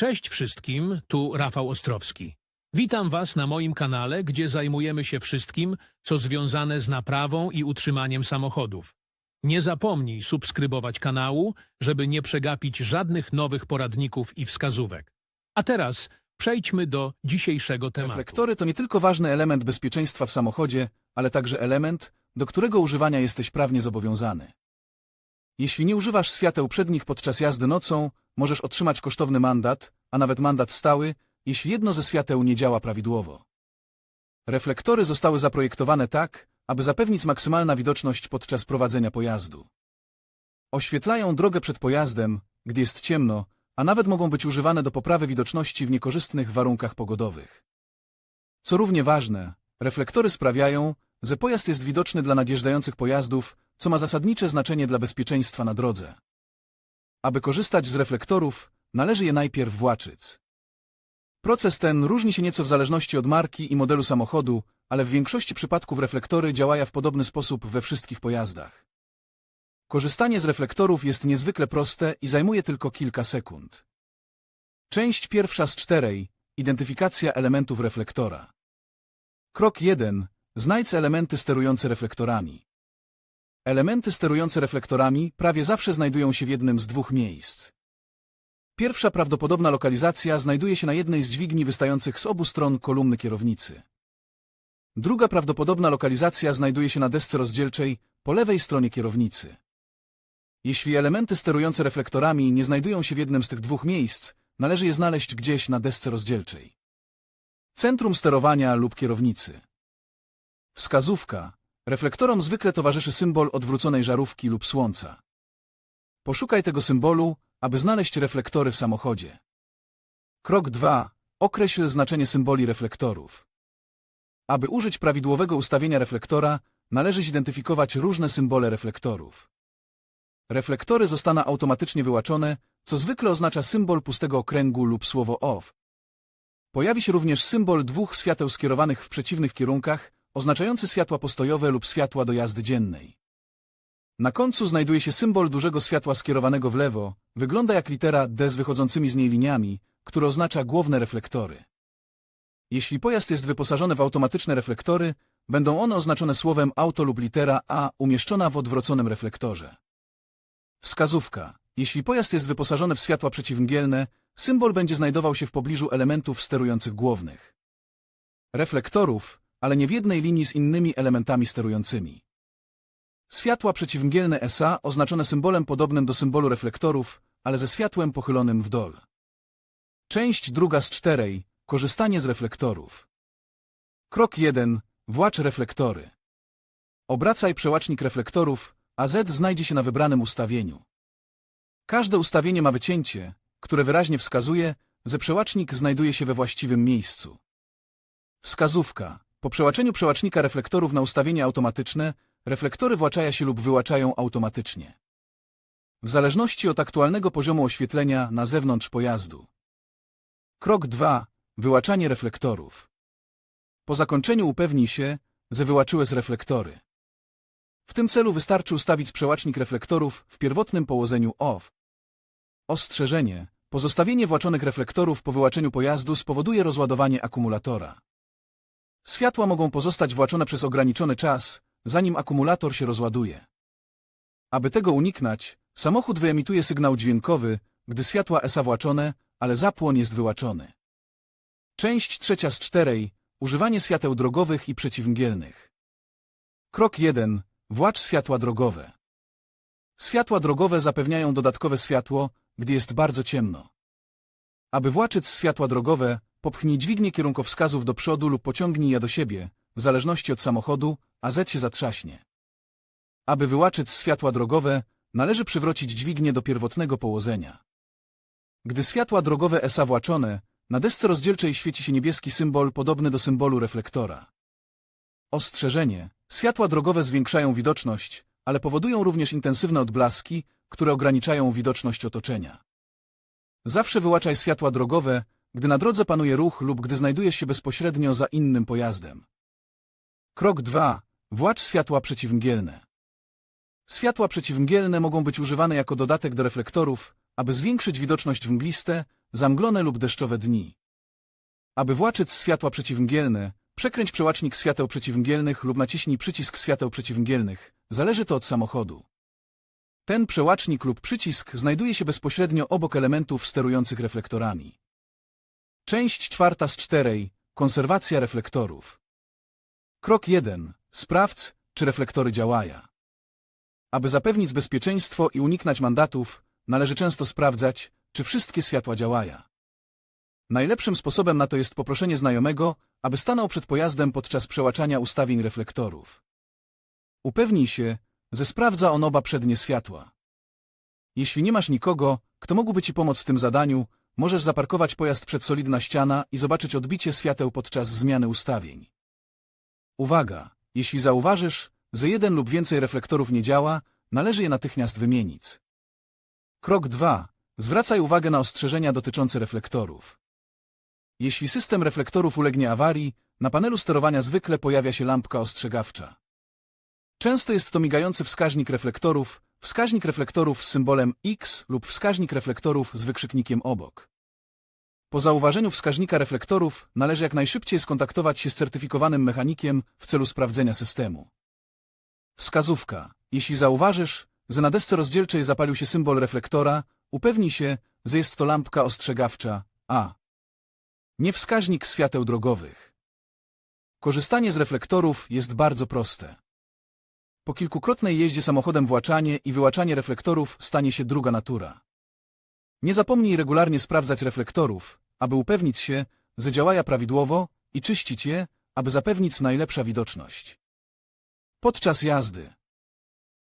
Cześć wszystkim, tu Rafał Ostrowski. Witam Was na moim kanale, gdzie zajmujemy się wszystkim, co związane z naprawą i utrzymaniem samochodów. Nie zapomnij subskrybować kanału, żeby nie przegapić żadnych nowych poradników i wskazówek. A teraz przejdźmy do dzisiejszego tematu. Reflektory to nie tylko ważny element bezpieczeństwa w samochodzie, ale także element, do którego używania jesteś prawnie zobowiązany. Jeśli nie używasz świateł przednich podczas jazdy nocą, możesz otrzymać kosztowny mandat, a nawet mandat stały, jeśli jedno ze świateł nie działa prawidłowo. Reflektory zostały zaprojektowane tak, aby zapewnić maksymalna widoczność podczas prowadzenia pojazdu. Oświetlają drogę przed pojazdem, gdy jest ciemno, a nawet mogą być używane do poprawy widoczności w niekorzystnych warunkach pogodowych. Co równie ważne, reflektory sprawiają, że pojazd jest widoczny dla nadjeżdżających pojazdów, co ma zasadnicze znaczenie dla bezpieczeństwa na drodze. Aby korzystać z reflektorów, należy je najpierw właczyć. Proces ten różni się nieco w zależności od marki i modelu samochodu, ale w większości przypadków reflektory działają w podobny sposób we wszystkich pojazdach. Korzystanie z reflektorów jest niezwykle proste i zajmuje tylko kilka sekund. Część pierwsza z czterej. Identyfikacja elementów reflektora. Krok 1. Znajdź elementy sterujące reflektorami. Elementy sterujące reflektorami prawie zawsze znajdują się w jednym z dwóch miejsc. Pierwsza prawdopodobna lokalizacja znajduje się na jednej z dźwigni wystających z obu stron kolumny kierownicy. Druga prawdopodobna lokalizacja znajduje się na desce rozdzielczej po lewej stronie kierownicy. Jeśli elementy sterujące reflektorami nie znajdują się w jednym z tych dwóch miejsc, należy je znaleźć gdzieś na desce rozdzielczej. Centrum sterowania lub kierownicy. Wskazówka. Reflektorom zwykle towarzyszy symbol odwróconej żarówki lub słońca. Poszukaj tego symbolu, aby znaleźć reflektory w samochodzie. Krok 2. Określ znaczenie symboli reflektorów. Aby użyć prawidłowego ustawienia reflektora, należy zidentyfikować różne symbole reflektorów. Reflektory zostaną automatycznie wyłaczone, co zwykle oznacza symbol pustego okręgu lub słowo OFF. Pojawi się również symbol dwóch świateł skierowanych w przeciwnych kierunkach, oznaczający światła postojowe lub światła do jazdy dziennej. Na końcu znajduje się symbol dużego światła skierowanego w lewo, wygląda jak litera D z wychodzącymi z niej liniami, które oznacza główne reflektory. Jeśli pojazd jest wyposażony w automatyczne reflektory, będą one oznaczone słowem auto lub litera A umieszczona w odwróconym reflektorze. Wskazówka. Jeśli pojazd jest wyposażony w światła przeciwmgielne, symbol będzie znajdował się w pobliżu elementów sterujących głównych. Reflektorów, ale nie w jednej linii z innymi elementami sterującymi. Światła przeciwmgielne SA oznaczone symbolem podobnym do symbolu reflektorów, ale ze światłem pochylonym w dol. Część druga z czterej. Korzystanie z reflektorów. Krok 1. Włacz reflektory. Obracaj przełacznik reflektorów, a Z znajdzie się na wybranym ustawieniu. Każde ustawienie ma wycięcie, które wyraźnie wskazuje, że przełacznik znajduje się we właściwym miejscu. Wskazówka. Po przełaczeniu przełacznika reflektorów na ustawienie automatyczne, reflektory właczają się lub wyłaczają automatycznie. W zależności od aktualnego poziomu oświetlenia na zewnątrz pojazdu. Krok 2. Wyłaczanie reflektorów. Po zakończeniu upewnij się, że wyłaczyłeś reflektory. W tym celu wystarczy ustawić przełacznik reflektorów w pierwotnym położeniu OFF. Ostrzeżenie. Pozostawienie właczonych reflektorów po wyłaczeniu pojazdu spowoduje rozładowanie akumulatora. Światła mogą pozostać właczone przez ograniczony czas, zanim akumulator się rozładuje. Aby tego uniknąć, samochód wyemituje sygnał dźwiękowy, gdy światła ESA właczone, ale zapłon jest wyłaczony. Część trzecia z czterej. Używanie świateł drogowych i przeciwmgielnych. Krok 1. Włacz światła drogowe. Światła drogowe zapewniają dodatkowe światło, gdy jest bardzo ciemno. Aby właczyć światła drogowe, popchnij dźwignię kierunkowskazów do przodu lub pociągnij je do siebie, w zależności od samochodu, a Z się zatrzaśnie. Aby wyłaczyć światła drogowe, należy przywrócić dźwignię do pierwotnego położenia. Gdy światła drogowe ESA właczone, na desce rozdzielczej świeci się niebieski symbol podobny do symbolu reflektora. Ostrzeżenie. Światła drogowe zwiększają widoczność, ale powodują również intensywne odblaski, które ograniczają widoczność otoczenia. Zawsze wyłaczaj światła drogowe, gdy na drodze panuje ruch lub gdy znajdujesz się bezpośrednio za innym pojazdem. Krok 2. Włacz światła przeciwmgielne. Światła przeciwmgielne mogą być używane jako dodatek do reflektorów, aby zwiększyć widoczność w mgliste, zamglone lub deszczowe dni. Aby właczyć światła przeciwmgielne, przekręć przełącznik świateł przeciwmgielnych lub naciśnij przycisk świateł przeciwmgielnych. Zależy to od samochodu. Ten przełącznik lub przycisk znajduje się bezpośrednio obok elementów sterujących reflektorami. Część czwarta z czterej. Konserwacja reflektorów. Krok 1. Sprawdź, czy reflektory działają. Aby zapewnić bezpieczeństwo i uniknąć mandatów, należy często sprawdzać, czy wszystkie światła działają. Najlepszym sposobem na to jest poproszenie znajomego, aby stanął przed pojazdem podczas przełaczania ustawień reflektorów. Upewnij się, że sprawdza on oba przednie światła. Jeśli nie masz nikogo, kto mógłby ci pomóc w tym zadaniu, możesz zaparkować pojazd przed solidna ściana i zobaczyć odbicie świateł podczas zmiany ustawień. Uwaga! Jeśli zauważysz, że jeden lub więcej reflektorów nie działa, należy je natychmiast wymienić. Krok 2. Zwracaj uwagę na ostrzeżenia dotyczące reflektorów. Jeśli system reflektorów ulegnie awarii, na panelu sterowania zwykle pojawia się lampka ostrzegawcza. Często jest to migający wskaźnik reflektorów, wskaźnik reflektorów z symbolem X lub wskaźnik reflektorów z wykrzyknikiem obok. Po zauważeniu wskaźnika reflektorów należy jak najszybciej skontaktować się z certyfikowanym mechanikiem w celu sprawdzenia systemu. Wskazówka. Jeśli zauważysz, że na desce rozdzielczej zapalił się symbol reflektora, upewnij się, że jest to lampka ostrzegawcza A. Nie wskaźnik świateł drogowych. Korzystanie z reflektorów jest bardzo proste. Po kilkukrotnej jeździe samochodem właczanie i wyłaczanie reflektorów stanie się druga natura. Nie zapomnij regularnie sprawdzać reflektorów, aby upewnić się, że działają prawidłowo i czyścić je, aby zapewnić najlepsza widoczność. Podczas jazdy